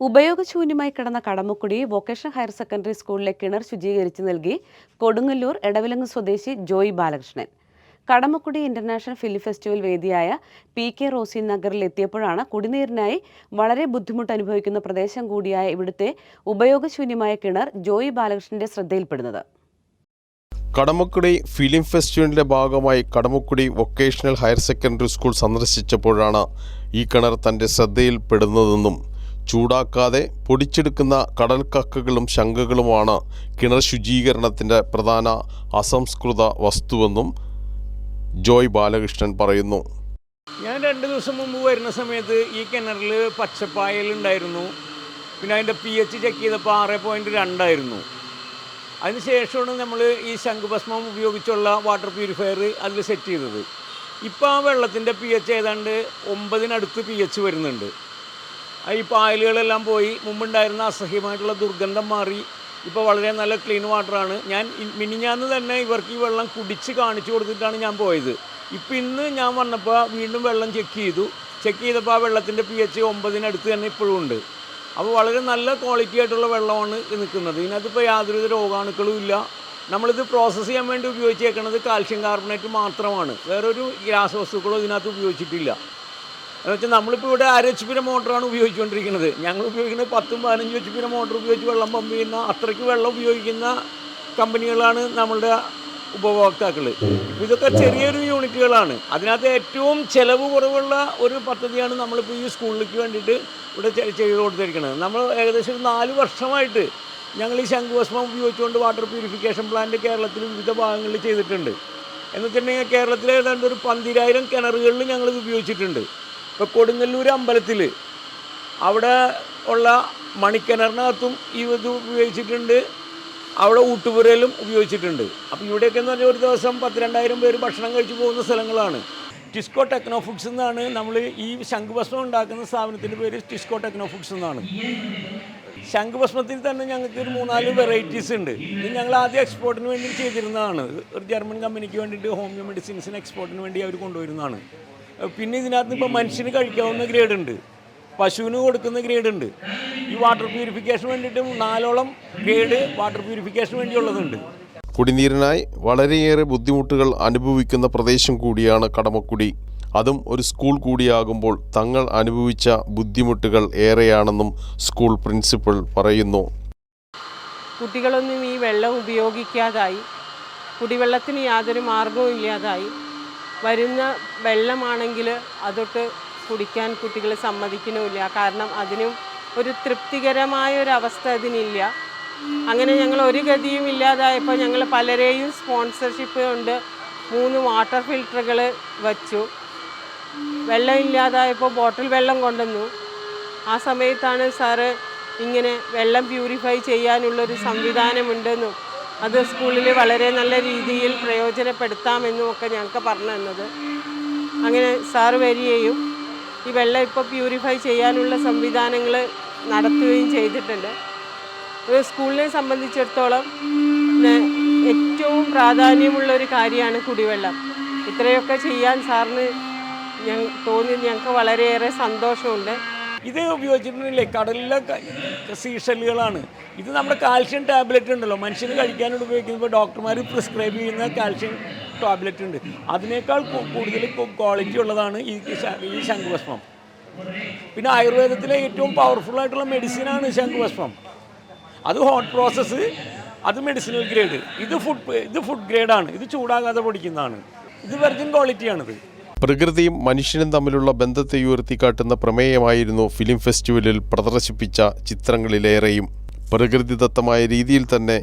ഉപയോഗശൂന്യമായി കിടന്ന Kadamakudy vocational higher secondary സ്കൂളിലെ കിണർ ശുചീകരിച്ച് നൽകി കൊടുങ്ങല്ലൂർ എടവിലങ്ങ് സ്വദേശി Joy Balakrishnan. Kadamakkudi international film festival വേദിയായ പി കെ റോസി നഗറിൽ എത്തിയപ്പോഴാണ് കുടിനീരിനായി വളരെ ബുദ്ധിമുട്ട് അനുഭവിക്കുന്ന പ്രദേശം കൂടിയായ ഇവിടുത്തെ ഉപയോഗശൂന്യമായ കിണർ ജോയ് ബാലകൃഷ്ണന്റെ ശ്രദ്ധയിൽപ്പെടുന്നത്. കടമക്കുടി ഫിലിം ഫെസ്റ്റിവലിന്റെ ഭാഗമായി Kadamakkudi vocational higher secondary school സന്ദർശിച്ചപ്പോഴാണ് ഈ കിണർ തന്റെ ശ്രദ്ധയിൽപ്പെടുന്നതെന്നും ചൂടാക്കാതെ പൊടിച്ചെടുക്കുന്ന കടൽക്കക്കകളും ശംഖകളുമാണ് കിണർ ശുചീകരണത്തിന്റെ പ്രധാന അസംസ്കൃത വസ്തുവെന്നും ജോയ് ബാലകൃഷ്ണൻ പറയുന്നു. ഞാൻ രണ്ട് ദിവസം മുമ്പ് വരുന്ന സമയത്ത് ഈ കിണറിൽ പച്ചപ്പായലുണ്ടായിരുന്നു പിന്നെ അതിന്റെ പി എച്ച് ചെക്ക് ചെയ്തപ്പോൾ ആറ് പോയിന്റ് രണ്ടായിരുന്നു. അതിന് ശേഷമാണ് നമ്മൾ ഈ ശംഖുഭസ്മം ഉപയോഗിച്ചുള്ള വാട്ടർ പ്യൂരിഫയർ അതിൽ സെറ്റ് ചെയ്തത്. ഇപ്പോൾ ആ വെള്ളത്തിന്റെ പി എച്ച് ഏതാണ്ട് ഒമ്പതിനടുത്ത് പി എച്ച് വരുന്നുണ്ട്. ഈ പായലുകളെല്ലാം പോയി മുമ്പുണ്ടായിരുന്ന അസഹ്യമായിട്ടുള്ള ദുർഗന്ധം മാറി. ഇപ്പോൾ വളരെ നല്ല ക്ലീൻ വാട്ടറാണ് ഞാൻ മിനിഞ്ഞാന്ന് തന്നെ ഇവർക്ക് ഈ വെള്ളം കുടിച്ച് കാണിച്ചു കൊടുത്തിട്ടാണ് ഞാൻ പോയത്. ഇപ്പം ഇന്ന് ഞാൻ വന്നപ്പോൾ വീണ്ടും വെള്ളം ചെക്ക് ചെയ്തു. ചെക്ക് ചെയ്തപ്പോൾ ആ വെള്ളത്തിന്റെ പി എച്ച് ഒമ്പതിനടുത്ത് തന്നെ ഇപ്പോഴും ഉണ്ട്. അപ്പോൾ വളരെ നല്ല ക്വാളിറ്റി ആയിട്ടുള്ള വെള്ളമാണ് നിൽക്കുന്നത്. ഇതിനകത്തിപ്പോൾ യാതൊരുവിധ രോഗാണുക്കളും ഇല്ല. നമ്മളിത് പ്രോസസ്സ് ചെയ്യാൻ വേണ്ടി ഉപയോഗിച്ചേക്കുന്നത് കാൽഷ്യം കാർബണേറ്റ് മാത്രമാണ്. വേറൊരു രാസവസ്തുക്കളോ ഇതിനകത്ത് ഉപയോഗിച്ചിട്ടില്ല. എന്ന് വെച്ചാൽ നമ്മളിപ്പോൾ ഇവിടെ അര എച്ച് പിയുടെ മോട്ടറാണ് ഉപയോഗിച്ചുകൊണ്ടിരിക്കുന്നത്. ഞങ്ങൾ ഉപയോഗിക്കുന്നത് പത്തും പതിനഞ്ചും എച്ച് പിയുടെ മോട്ടർ ഉപയോഗിച്ച് വെള്ളം പമ്പ് ചെയ്യുന്ന അത്രയ്ക്ക് വെള്ളം ഉപയോഗിക്കുന്ന കമ്പനികളാണ് നമ്മളുടെ ഉപഭോക്താക്കൾ ഇപ്പോൾ ഇതൊക്കെ ചെറിയൊരു യൂണിറ്റുകളാണ് അതിനകത്ത് ഏറ്റവും ചിലവ് കുറവുള്ള ഒരു പദ്ധതിയാണ് നമ്മളിപ്പോൾ ഈ സ്കൂളിലേക്ക് വേണ്ടിയിട്ട് ഇവിടെ ചെയ്ത് കൊടുത്തിരിക്കുന്നത്. നമ്മൾ ഏകദേശം ഒരു നാല് വർഷമായിട്ട് ഞങ്ങൾ ഈ ശംഖുഭസ്മം ഉപയോഗിച്ചുകൊണ്ട് വാട്ടർ പ്യൂരിഫിക്കേഷൻ പ്ലാന്റ് കേരളത്തിൽ വിവിധ ഭാഗങ്ങളിൽ ചെയ്തിട്ടുണ്ട്. എന്ന് വെച്ചിട്ടുണ്ടെങ്കിൽ കേരളത്തിലെ ഏതാണ്ട് ഒരു പന്തിരായിരം കിണറുകളിൽ ഞങ്ങളിത് ഉപയോഗിച്ചിട്ടുണ്ട്. ഇപ്പോൾ കൊടുങ്ങല്ലൂർ അമ്പലത്തിൽ അവിടെ ഉള്ള മണിക്കിണറിനകത്തും ഈ ഇത് ഉപയോഗിച്ചിട്ടുണ്ട്. അവിടെ ഊട്ടുപുരയിലും ഉപയോഗിച്ചിട്ടുണ്ട്. അപ്പോൾ ഇവിടെയൊക്കെ എന്ന് പറഞ്ഞാൽ ഒരു ദിവസം പത്ത് രണ്ടായിരം പേര് ഭക്ഷണം കഴിച്ചു പോകുന്ന സ്ഥലങ്ങളാണ്. ടിസ്കോ ടെക്നോ ഫുഡ്സ് എന്നാണ് നമ്മൾ ഈ ശംഖുഭസ്മം ഉണ്ടാക്കുന്ന സ്ഥാപനത്തിന്റെ പേര് ടിസ്കോ ടെക്നോ ഫുഡ്സ് എന്നാണ്. ശംഖുഭസ്മത്തിൽ തന്നെ ഞങ്ങൾക്ക് ഒരു മൂന്നാൽ വെറൈറ്റീസ് ഉണ്ട്. ഇത് ഞങ്ങൾ ആദ്യം എക്സ്പോർട്ടിന് വേണ്ടി ചെയ്തിരുന്നതാണ്. ഒരു ജർമ്മൻ കമ്പനിക്ക് വേണ്ടിയിട്ട് ഹോമിയോ മെഡിസിൻസിന് എക്സ്പോർട്ടിന് വേണ്ടി അവർ കൊണ്ടുവരുന്നതാണ്. പിന്നെ ഇതിനകത്ത് ഇപ്പോൾ മനുഷ്യന് കഴിക്കാവുന്ന ഗ്രേഡ് ഉണ്ട്. പശുവിന് കൊടുക്കുന്ന ഗ്രേഡ് ഉണ്ട്. ഈ വാട്ടർ പ്യൂരിഫിക്കേഷൻ വേണ്ടിയിട്ടും നാലോളം ഗ്രേഡ് വാട്ടർ പ്യൂരിഫിക്കേഷൻ വേണ്ടിയുള്ളതുണ്ട്. കുടിനീരിനായി വളരെയേറെ ബുദ്ധിമുട്ടുകൾ അനുഭവിക്കുന്ന പ്രദേശം കൂടിയാണ് കടമക്കുടി. അതും ഒരു സ്കൂൾ കൂടിയാകുമ്പോൾ തങ്ങൾ അനുഭവിച്ച ബുദ്ധിമുട്ടുകൾ ഏറെയാണെന്നും സ്കൂൾ പ്രിൻസിപ്പൽ പറയുന്നു. കുട്ടികളൊന്നും ഈ വെള്ളം ഉപയോഗിക്കാതായി. കുടിവെള്ളത്തിന് യാതൊരു മാർഗവും ഇല്ലാതായി. വരുന്ന വെള്ളമാണെങ്കിൽ അതൊട്ട് കുടിക്കാൻ കുട്ടികൾ സമ്മതിക്കണമില്ല കാരണം അതിനും ഒരു തൃപ്തികരമായ ഒരു അവസ്ഥ അതിനില്ല. അങ്ങനെ ഞങ്ങൾ ഒരു ഗതിയും ഇല്ലാതായപ്പോൾ ഞങ്ങൾ പലരെയും സ്പോൺസർഷിപ്പ് കൊണ്ട് മൂന്ന് വാട്ടർ ഫിൽട്ടറുകൾ വച്ചു. വെള്ളം ഇല്ലാതായപ്പോൾ ബോട്ടിൽ വെള്ളം കൊണ്ടുവന്നു. ആ സമയത്താണ് സാറ് ഇങ്ങനെ വെള്ളം പ്യൂരിഫൈ ചെയ്യാനുള്ളൊരു സംവിധാനമുണ്ടെന്നും അത് സ്കൂളിൽ വളരെ നല്ല രീതിയിൽ പ്രയോജനപ്പെടുത്താമെന്നും ഒക്കെ ഞങ്ങൾക്ക് പറഞ്ഞു തന്നത്. അങ്ങനെ സാറ് വരികയും ഈ വെള്ളം ഇപ്പോൾ പ്യൂരിഫൈ ചെയ്യാനുള്ള സംവിധാനങ്ങൾ നടത്തുകയും ചെയ്തിട്ടുണ്ട്. ഒരു സ്കൂളിനെ സംബന്ധിച്ചിടത്തോളം ഏറ്റവും പ്രാധാന്യമുള്ള ഒരു കാര്യമാണ് കുടിവെള്ളം. ഇത്രയൊക്കെ ചെയ്യാൻ സാറിന് ഞങ്ങൾ തോന്നി ഞങ്ങൾക്ക് വളരെയേറെ സന്തോഷമുണ്ട്. ഇത് ഉപയോഗിച്ചിട്ടുണ്ടെങ്കിലേ കടലിലെ സീഷലുകളാണ് ഇത് നമ്മുടെ കാൽഷ്യം ടാബ്ലറ്റ് ഉണ്ടല്ലോ. മനുഷ്യന് കഴിക്കാനായിട്ട് ഉപയോഗിക്കുമ്പോൾ ഡോക്ടർമാർ പ്രിസ്ക്രൈബ് ചെയ്യുന്ന കാൽഷ്യം ടാബ്ലറ്റ് ഉണ്ട്. അതിനേക്കാൾ കൂടുതൽ ക്വാളിറ്റി ഉള്ളതാണ് ഈ ഈ ശംഖുഭസ്മം. പിന്നെ ആയുർവേദത്തിലെ ഏറ്റവും പവർഫുൾ ആയിട്ടുള്ള മെഡിസിനാണ് ശംഖുഭസ്മം. അത് ഹോട്ട് പ്രോസസ്സ് അത് മെഡിസിനൽ ഗ്രേഡ് ഇത് ഫുഡ് ഇത് ഫുഡ് ഗ്രേഡാണ് ഇത് ചൂടാകാതെ പൊടിക്കുന്നതാണ്. ഇത് വെർജിൻ ക്വാളിറ്റിയാണിത് പ്രകൃതിയും മനുഷ്യനും തമ്മിലുള്ള ബന്ധത്തെ ഉയർത്തിക്കാട്ടുന്ന പ്രമേയമായിരുന്നു ഫിലിം ഫെസ്റ്റിവലിൽ പ്രദർശിപ്പിച്ച ചിത്രങ്ങളിലേറെയും. പ്രകൃതിദത്തമായ രീതിയിൽ തന്നെ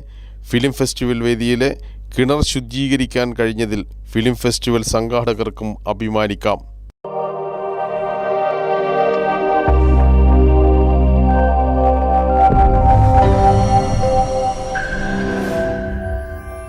ഫിലിം ഫെസ്റ്റിവൽ വേദിയിലെ കിണർ ശുദ്ധീകരിക്കാൻ കഴിഞ്ഞതിൽ ഫിലിം ഫെസ്റ്റിവൽ സംഘാടകർക്കും അഭിമാനിക്കാം.